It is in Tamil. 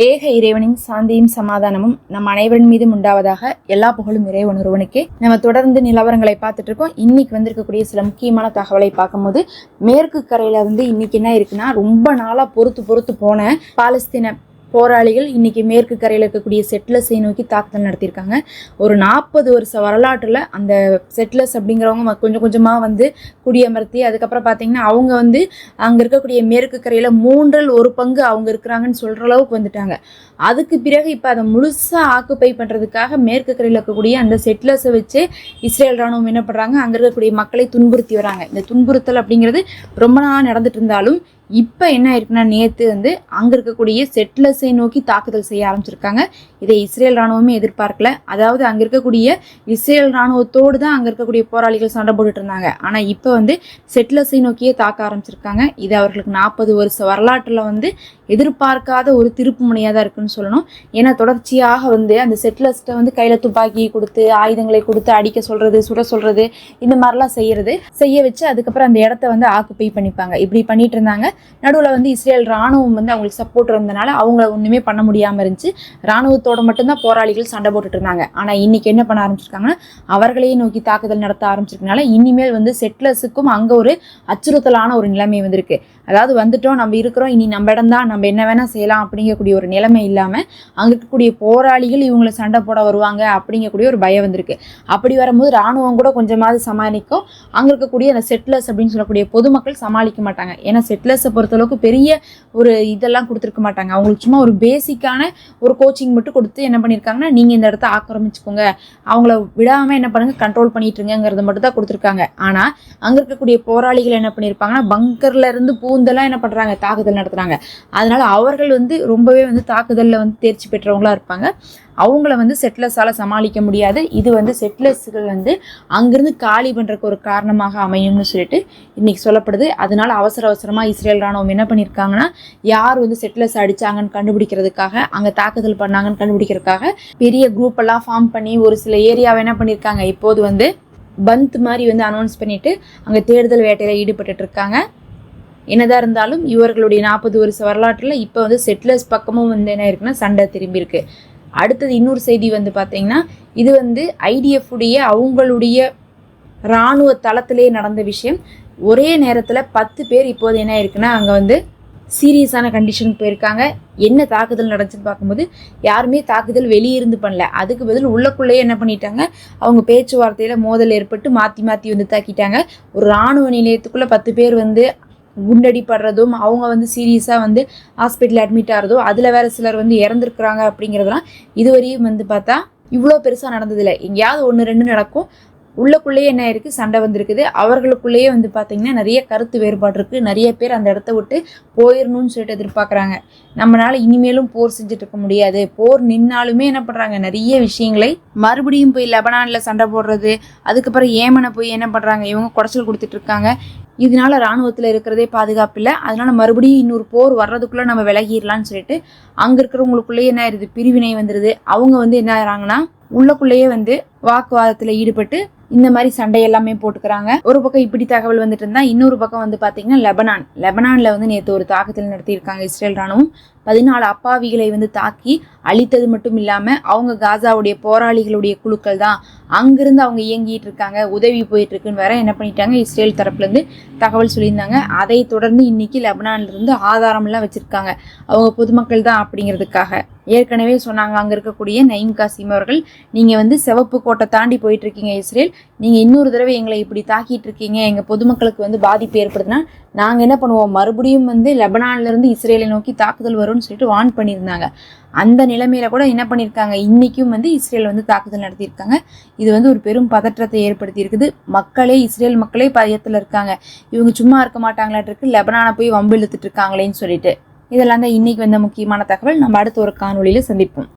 ஏக இறைவனின் சாந்தியும் சமாதானமும் நம் அனைவரின் மீதும் உண்டாவதாக எல்லா புகழும் இறைவன் ஒருவனுக்கே நம்ம தொடர்ந்து நிலவரங்களை பார்த்துட்டு இருக்கோம் இன்னைக்கு வந்திருக்கக்கூடிய சில முக்கியமான தகவலை பார்க்கும்போது மேற்கு கரையில வந்து இன்னைக்கு என்ன இருக்குன்னா ரொம்ப நாளா பொறுத்து பொறுத்து போன பாலஸ்தீன போராளிகள் இன்றைக்கி மேற்கு கரையில் இருக்கக்கூடிய செட்லஸை நோக்கி தாக்குதல் நடத்தியிருக்காங்க. ஒரு நாற்பது வருஷ வரலாற்றில் அந்த செட்லஸ் அப்படிங்கிறவங்க ம- கொஞ்சம் கொஞ்சமாக வந்து குடியமர்த்தி அதுக்கப்புறம் பார்த்தீங்கன்னா அவங்க வந்து அங்கே இருக்கக்கூடிய மேற்கு கரையில் மூன்றில் ஒரு பங்கு அவங்க இருக்கிறாங்கன்னு சொல்கிற அளவுக்கு வந்துட்டாங்க. அதுக்கு பிறகு இப்போ அதை முழுசாக ஆக்குப்பை பண்ணுறதுக்காக மேற்கு கரையில் இருக்கக்கூடிய அந்த செட்லஸை வச்சு இஸ்ரேல் ராணுவம் என்ன பண்ணுறாங்க அங்கே இருக்கக்கூடிய மக்களை துன்புறுத்தி வராங்க. இந்த துன்புறுத்தல் அப்படிங்கிறது ரொம்ப நாள் நடந்துட்டு இருந்தாலும் இப்போ என்ன ஆயிருக்குன்னா நேற்று வந்து அங்கே இருக்கக்கூடிய செட்லஸை நோக்கி தாக்குதல் செய்ய ஆரம்பிச்சிருக்காங்க. இதை இஸ்ரேல் ராணுவமே எதிர்பார்க்கல. அதாவது அங்கே இருக்கக்கூடிய இஸ்ரேல் ராணுவத்தோடு தான் அங்கே இருக்கக்கூடிய போராளிகள் சண்டை போட்டுட்டு இருந்தாங்க. ஆனால் இப்போ வந்து செட்லஸை நோக்கியே தாக்க ஆரம்பிச்சிருக்காங்க. இது அவர்களுக்கு நாற்பது வருஷ வரலாற்றில் வந்து எதிர்பார்க்காத ஒரு திருப்பு முனையாக தான் இருக்குன்னு சொல்லணும். ஏன்னா தொடர்ச்சியாக வந்து அந்த செட்லஸ்ட்டை வந்து கையில் துப்பாக்கி கொடுத்து ஆயுதங்களை கொடுத்து அடிக்க சொல்கிறது சுட சொல்கிறது இந்த மாதிரிலாம் செய்கிறது செய்ய வச்சு அதுக்கப்புறம் அந்த இடத்த வந்து ஆக்குப்பை பண்ணிப்பாங்க. இப்படி பண்ணிட்டு இருந்தாங்க. நடுவில் வந்து இஸ்ரேல் ராணுவம் வந்து அவங்களுக்கு சப்போர்ட் இருந்தனால அவங்கள ஒன்றுமே பண்ண முடியாமல் இருந்துச்சு. ராணுவத்தோட மட்டும்தான் போராளிகள் சண்டை போட்டுட்டு இருந்தாங்க. ஆனால் இன்னைக்கு என்ன பண்ண ஆரம்பிச்சிருக்காங்கன்னா அவர்களையே நோக்கி தாக்குதல் நடத்த ஆரம்பிச்சிருக்கனால இனிமேல் வந்து செட்லஸுக்கும் அங்கே ஒரு அச்சுறுத்தலான ஒரு நிலைமை வந்திருக்கு. அதாவது வந்துட்டோம் நம்ம இருக்கிறோம் இனி நம்ம இடம் தான் நம்ம என்ன வேணால் செய்யலாம் அப்படிங்கக்கூடிய ஒரு நிலைமை இல்லாமல் அங்கே இருக்கக்கூடிய போராளிகள் இவங்களை சண்டை போட வருவாங்க அப்படிங்கக்கூடிய ஒரு பயம் வந்திருக்கு. அப்படி வரும்போது ராணுவம் கூட கொஞ்சமாவது சமாளிக்கும். அங்கே இருக்கக்கூடிய அந்த செட்லர்ஸ் அப்படின்னு சொல்லக்கூடிய பொதுமக்கள் சமாளிக்க மாட்டாங்க. ஏன்னா ஸ்டூடெண்ட்ஸை பொறுத்தளவுக்கு பெரிய ஒரு இதெல்லாம் கொடுத்துருக்க மாட்டாங்க. அவங்களுக்கு சும்மா ஒரு பேசிக்கான ஒரு கோச்சிங் மட்டும் கொடுத்து என்ன பண்ணியிருக்காங்கன்னா நீங்கள் இந்த இடத்த ஆக்கிரமிச்சுக்கோங்க. அவங்கள விடாமல் என்ன பண்ணுங்கள் கண்ட்ரோல் பண்ணிட்டு இருங்கிறத மட்டும் தான் கொடுத்துருக்காங்க. ஆனால் அங்கே இருக்கக்கூடிய போராளிகள் என்ன பண்ணியிருப்பாங்கன்னா பங்கர்ல இருந்து பூந்தெல்லாம் என்ன பண்ணுறாங்க தாக்குதல் நடத்துகிறாங்க அதனால் அவர்கள் வந்து ரொம்பவே வந்து தாக்குதலில் வந்து தேர்ச்சி பெற்றவங்களா இருப்பாங்க. அவங்கள வந்து செட்லஸால் சமாளிக்க முடியாது. இது வந்து செட்லஸ்கள் வந்து அங்கேருந்து காலி பண்ணுறக்கு ஒரு காரணமாக அமையும்னு சொல்லிட்டு இன்றைக்கி சொல்லப்படுது. அதனால் அவசர அவசரமாக இஸ்ரேல் ராணுவம் என்ன பண்ணியிருக்காங்கன்னா யார் வந்து செட்லஸ் அடிச்சாங்கன்னு கண்டுபிடிக்கிறதுக்காக அங்கே தாக்குதல் பண்ணாங்கன்னு கண்டுபிடிக்கிறதுக்காக பெரிய குரூப் எல்லாம் ஃபார்ம் பண்ணி ஒரு சில ஏரியாவை என்ன பண்ணியிருக்காங்க இப்போது வந்து பந்த் மாதிரி வந்து அனௌன்ஸ் பண்ணிவிட்டு அங்கே தேடுதல் வேட்டையில் ஈடுபட்டு இருக்காங்க. என்னதான் இருந்தாலும் இவர்களுடைய நாற்பது வருஷ வரலாற்றில் இப்போ வந்து செட்லர்ஸ் பக்கமும் வந்து என்ன இருக்குன்னா சண்டை திரும்பியிருக்கு அடுத்தது இன்னொரு செய்தி வந்து பார்த்தீங்கன்னா இது வந்து ஐடிஎஃப்புடைய அவங்களுடைய இராணுவ தளத்திலே நடந்த விஷயம். ஒரே நேரத்தில் பத்து பேர் இப்போது என்ன இருக்குன்னா அங்கே வந்து சீரியஸான கண்டிஷனுக்கு போயிருக்காங்க. என்ன தாக்குதல் நடந்துச்சுன்னு பார்க்கும்போது யாருமே தாக்குதல் வெளியிருந்து பண்ணல. அதுக்கு பதில் உள்ளக்குள்ளேயே என்ன பண்ணிட்டாங்க? அவங்க பேச்சுவார்த்தையில் மோதல் ஏற்பட்டு மாற்றி மாற்றி வந்து தாக்கிட்டாங்க. ஒரு இராணுவ நிலையத்துக்குள்ளே பத்து பேர் வந்து குண்டடிப்படுறதும் அவங்க வந்து சீரியஸாக வந்து ஹாஸ்பிட்டல் அட்மிட் ஆகிறதும் அதில் வேற சிலர் வந்து இறந்துருக்குறாங்க அப்படிங்கிறதெல்லாம் இதுவரையும் வந்து பார்த்தா இவ்வளோ பெருசாக நடந்ததில்லை. எங்கேயாவது ஒன்று ரெண்டு நடக்கும். உள்ளக்குள்ளேயே என்ன இருக்குது சண்டை வந்திருக்குது. அவர்களுக்குள்ளேயே வந்து பார்த்திங்கன்னா நிறைய கருத்து வேறுபாடு இருக்குது நிறைய பேர் அந்த இடத்த விட்டு போயிடணும்னு சொல்லிட்டு எதிர்பார்க்குறாங்க. நம்மளால் இனிமேலும் போர் செஞ்சுட்டு இருக்க முடியாது. போர் நின்னாலுமே என்ன பண்ணுறாங்க நிறைய விஷயங்களை மறுபடியும் போய் லெபனானில் சண்டை போடுறது அதுக்கப்புறம் ஏமனை போய் என்ன பண்ணுறாங்க இவங்க குடைச்சல் கொடுத்துட்டு இருக்காங்க. இதனால ராணுவத்தில் இருக்கிறதே பாதுகாப்பு இல்லை. அதனால் மறுபடியும் இன்னொரு போர் வர்றதுக்குள்ளே நம்ம விலகிடலான்னு சொல்லிட்டு அங்கே இருக்கிறவங்களுக்குள்ளேயே என்ன ஆயிடுது பிரிவினை வந்துடுது அவங்க வந்து என்ன ஆகிறாங்கன்னா உள்ளக்குள்ளேயே வந்து வாக்குவாதத்தில் ஈடுபட்டு இந்த மாதிரி சண்டை எல்லாமே போட்டுக்கிறாங்க. ஒரு பக்கம் இப்படி தகவல் வந்துட்டு இருந்தா இன்னொரு பக்கம் வந்து பாத்தீங்கன்னா லெபனான். லெபனான்ல வந்து நேற்று ஒரு தாக்குதல் நடத்தியிருக்காங்க இஸ்ரேல் ராணுவம். பதினாலு அப்பாவிகளை வந்து தாக்கி அழித்தது மட்டும் இல்லாமல் அவங்க காசாவுடைய போராளிகளுடைய குழுக்கள் தான். அங்கிருந்து அவங்க இயங்கிட்டு இருக்காங்க உதவி போயிட்டு இருக்குன்னு வேற என்ன பண்ணிட்டாங்க இஸ்ரேல் தரப்புலேருந்து தகவல் சொல்லியிருந்தாங்க. அதை தொடர்ந்து இன்னைக்கு லெபனான்லேருந்து ஆதாரம்லாம் ஆதாரம் எல்லாம் அவங்க பொதுமக்கள் தான் அப்படிங்கிறதுக்காக. ஏற்கனவே சொன்னாங்க அங்கே இருக்கக்கூடிய நயீம் காசிம் அவர்கள் நீங்கள் வந்து சிவப்பு கோட்டை தாண்டி போயிட்டு இருக்கீங்க இஸ்ரேல். நீங்கள் இன்னொரு தடவை எங்களை இப்படி தாக்கிட்டு இருக்கீங்க. எங்கள் பொதுமக்களுக்கு வந்து பாதிப்பு ஏற்படுதுன்னா நாங்கள் என்ன பண்ணுவோம்? மறுபடியும் வந்து லெபனான்லேருந்து இஸ்ரேலை நோக்கி தாக்குதல் வரும்னு சொல்லிட்டு வான் பண்ணியிருந்தாங்க. அந்த நிலைமையில கூட என்ன பண்ணியிருக்காங்க? இன்றைக்கும் வந்து இஸ்ரேல் வந்து தாக்குதல் நடத்தியிருக்காங்க. இது வந்து ஒரு பெரும் பதற்றத்தை ஏற்படுத்தி இருக்குது மக்களே இஸ்ரேல் மக்களே பயத்தில் இருக்காங்க. இவங்க சும்மா இருக்க மாட்டாங்களாட்டிருக்கு லெபனானை போய் வம்பு இழுத்துட்டு இருக்காங்களேன்னு சொல்லிட்டு. இதெல்லாம் தான் இன்றைக்கி வந்த முக்கியமான தகவல். நம்ம அடுத்த ஒரு காணொலியில் சந்திப்போம்.